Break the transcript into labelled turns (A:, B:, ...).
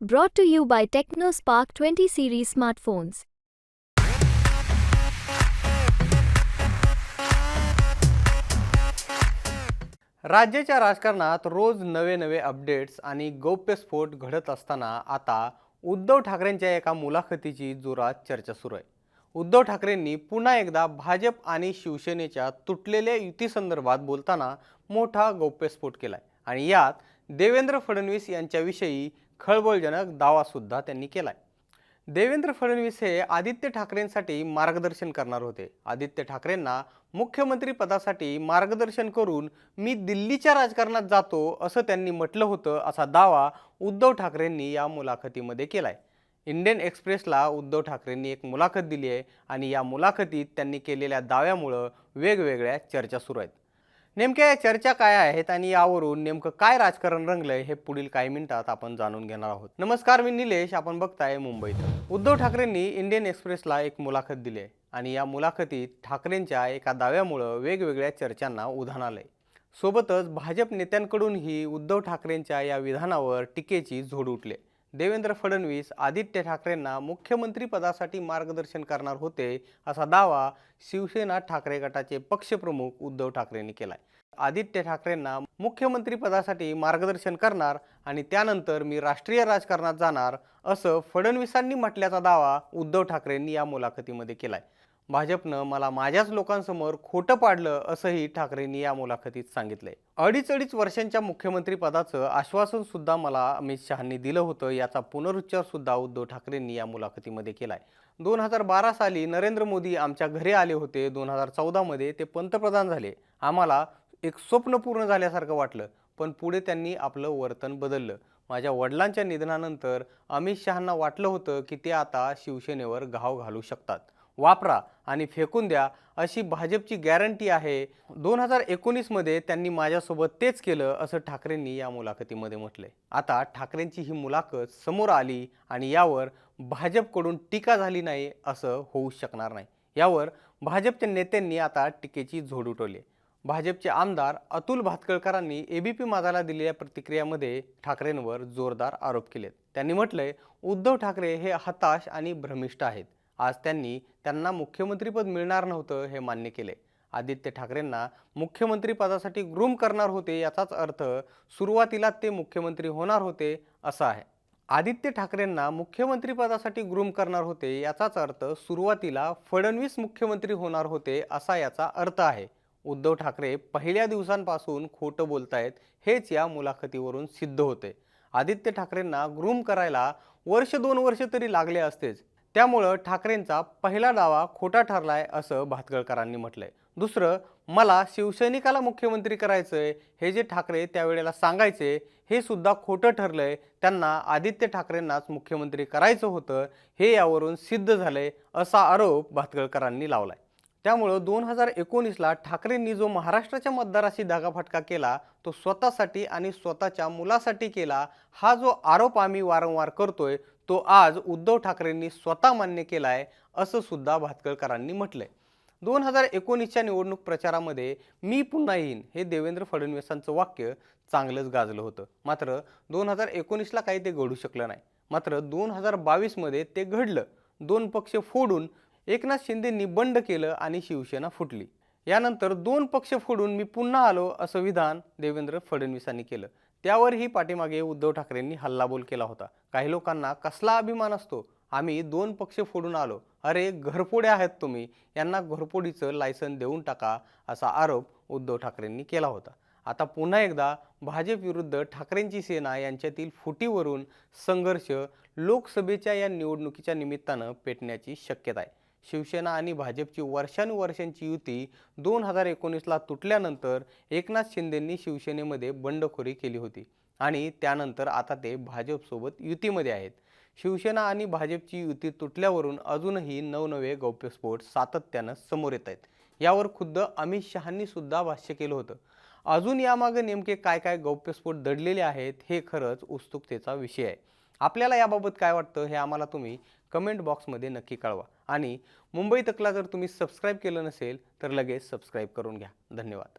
A: Brought to you by TechnoSpark 20 series smartphones.
B: राज्याच्या राजकारणात रोज नवे नवे अपडेट्स आणि गौप्यस्फोट घडत असताना आता उद्धव ठाकरेंच्या एका मुलाखतीची जोरात चर्चा सुरू आहे उद्धव ठाकरेंनी पुन्हा एकदा भाजप आणि शिवसेनेच्या तुटलेल्या युतीसंदर्भात बोलताना मोठा गौप्यस्फोट केलाय आणि यात देवेंद्र फडणवीस यांच्याविषयी खळबळजनक दावासुद्धा त्यांनी केला आहे देवेंद्र फडणवीस हे आदित्य ठाकरेंसाठी मार्गदर्शन करणार होते. आदित्य ठाकरेंना मुख्यमंत्री पदासाठी मार्गदर्शन करून मी दिल्लीच्या राजकारणात जातो असं त्यांनी म्हटलं होतं असा दावा उद्धव ठाकरेंनी या मुलाखतीमध्ये केला आहे इंडियन एक्सप्रेसला उद्धव ठाकरेंनी एक मुलाखत दिली आहे आणि या मुलाखतीत त्यांनी केलेल्या दाव्यामुळं वेगवेगळ्या चर्चा सुरू आहेत. नेमक्या या चर्चा काय आहेत आणि यावरून नेमकं काय राजकारण रंगलंय हे पुढील काही मिनिटात आपण जाणून घेणार आहोत. नमस्कार मी निलेश. आपण बघताय मुंबईत. उद्धव ठाकरेंनी इंडियन एक्सप्रेसला एक मुलाखत दिली आहे आणि या मुलाखतीत ठाकरेंच्या एका दाव्यामुळं वेगवेगळ्या चर्चांना उधाण आलंय. सोबतच भाजप नेत्यांकडूनही उद्धव ठाकरेंच्या या विधानावर टीकेची झोड उठली देवेंद्र फडणवीस आदित्य ठाकरेंना मुख्यमंत्रीपदासाठी मार्गदर्शन करणार होते असा दावा शिवसेना ठाकरे गटाचे पक्षप्रमुख उद्धव ठाकरेंनी केलाय. आदित्य ठाकरेंना मुख्यमंत्रीपदासाठी मार्गदर्शन करणार आणि त्यानंतर मी राष्ट्रीय राजकारणात जाणार असं फडणवीसांनी म्हटल्याचा दावा उद्धव ठाकरेंनी या मुलाखतीमध्ये केलाय. भाजपनं मला माझ्याच लोकांसमोर खोटं पाडलं असंही ठाकरेंनी या मुलाखतीत सांगितलंय. अडीच अडीच वर्षांच्या मुख्यमंत्रीपदाचं आश्वासनसुद्धा आश्वासन सुद्धा मला अमित शहांनी दिलं होतं याचा पुनरुच्चार सुद्धा उद्धव ठाकरेंनी या मुलाखतीमध्ये केलाय. दोन हजार बारा साली नरेंद्र मोदी आमच्या घरी आले होते दोन हजार चौदामध्ये ते पंतप्रधान झाले. आम्हाला एक स्वप्न पूर्ण झाल्यासारखं वाटलं पण पुढे त्यांनी आपलं वर्तन बदललं. माझ्या वडिलांच्या निधनानंतर अमित शहांना वाटलं होतं की ते आता शिवसेनेवर घाव घालू शकतात. वापरा आणि फेकून द्या अशी भाजपची गॅरंटी आहे. दोन हजार एकोणीसमध्ये त्यांनी माझ्यासोबत तेच केलं असं ठाकरेंनी या मुलाखतीमध्ये म्हटलंय. आता ठाकरेंची ही मुलाखत समोर आली आणि यावर भाजपकडून टीका झाली नाही असं होऊ शकणार नाही. यावर भाजपच्या नेत्यांनी आता टीकेची झोड उठवली. भाजपचे आमदार अतुल भातखळकरांनी एबीपी माझाला दिलेल्या प्रतिक्रियामध्ये ठाकरेंवर जोरदार आरोप केलेत. त्यांनी म्हटलंय उद्धव ठाकरे हे हताश आणि भ्रमिष्ट आहेत. आज त्यांनी त्यांना मुख्यमंत्रीपद मिळणार नव्हतं हे मान्य केले. आदित्य ठाकरेंना मुख्यमंत्रीपदासाठी ग्रूम करणार होते याचाच अर्थ सुरुवातीला ते मुख्यमंत्री होणार होते असा आहे. आदित्य ठाकरेंना मुख्यमंत्रीपदासाठी ग्रूम करणार होते याचाच अर्थ सुरुवातीला फडणवीस मुख्यमंत्री होणार होते असा याचा अर्थ आहे. उद्धव ठाकरे पहिल्या दिवसांपासून खोटं बोलतायत हेच या मुलाखतीवरून सिद्ध होते. आदित्य ठाकरेंना ग्रूम करायला वर्ष दोन वर्ष तरी लागले असतेच. त्यामुळं ठाकरेंचा पहिला दावा खोटा ठरलाय असं भातगळकरांनी म्हटलंय. दुसरं मला शिवसैनिकाला मुख्यमंत्री करायचंय हे जे ठाकरे त्यावेळेला सांगायचे हे सुद्धा खोटं ठरलंय. त्यांना आदित्य ठाकरेंनाच मुख्यमंत्री करायचं होतं हे यावरून सिद्ध झालंय असा आरोप भातगळकरांनी लावलाय. त्यामुळं दोन हजार एकोणीसला ठाकरेंनी जो महाराष्ट्राच्या मतदाराशी धागाफटका केला तो स्वतःसाठी आणि स्वतःच्या मुलासाठी केला हा जो आरोप आम्ही वारंवार करतोय तो आज उद्धव ठाकरेंनी स्वतः मान्य केलाय असं सुद्धा भातकळकरांनी म्हटलंय. दोन हजार एकोणीसच्या निवडणूक प्रचारामध्ये मी पुन्हा येईन हे देवेंद्र फडणवीसांचं वाक्य चांगलंच गाजलं होतं. मात्र दोन हजार एकोणीसला काही ते घडू शकलं नाही. मात्र दोन हजार बावीसमध्ये ते घडलं. दोन पक्ष फोडून एकनाथ शिंदेंनी बंड केलं आणि शिवसेना फुटली. यानंतर दोन पक्ष फोडून मी पुन्हा आलो असं विधान देवेंद्र फडणवीसांनी केलं. त्यावरही पाठीमागे उद्धव ठाकरेंनी हल्लाबोल केला होता. काही लोकांना कसला अभिमान असतो? आम्ही दोन पक्ष फोडून आलो. अरे घरपोडे आहेत तुम्ही. यांना घरपोडीचं लायसन देऊन टाका असा आरोप उद्धव ठाकरेंनी केला होता. आता पुन्हा एकदा भाजप विरुद्ध ठाकरेंची सेना यांच्यातील फुटीवरून संघर्ष लोकसभेच्या या निवडणुकीच्या निमित्तानं पेटण्याची शक्यता आहे. शिवसेना आणि भाजपची वर्षानुवर्षांची युती दोन हजार एकोणीसला तुटल्यानंतर एकनाथ शिंदेंनी शिवसेनेमध्ये बंडखोरी केली होती. आणि त्यानंतर आता ते भाजपसोबत युतीमध्ये आहेत. शिवसेना आणि भाजपची युती तुटल्यावरून अजूनही नवनवे गौप्यस्फोट सातत्यानं समोर येत आहेत. यावर खुद्द अमित शहांनी सुद्धा भाष्य केलं होतं. अजून यामागे नेमके काय काय गौप्यस्फोट दडलेले आहेत हे खरंच उत्सुकतेचा विषय आहे. आपल्याला याबाबत काय वाटतं हे आम्हाला तुम्ही कमेंट बॉक्समध्ये नक्की कळवा. आणि मुंबई तकला जर तुम्ही सबस्क्राईब केलं नसेल तर लगेच सबस्क्राईब करून घ्या. धन्यवाद.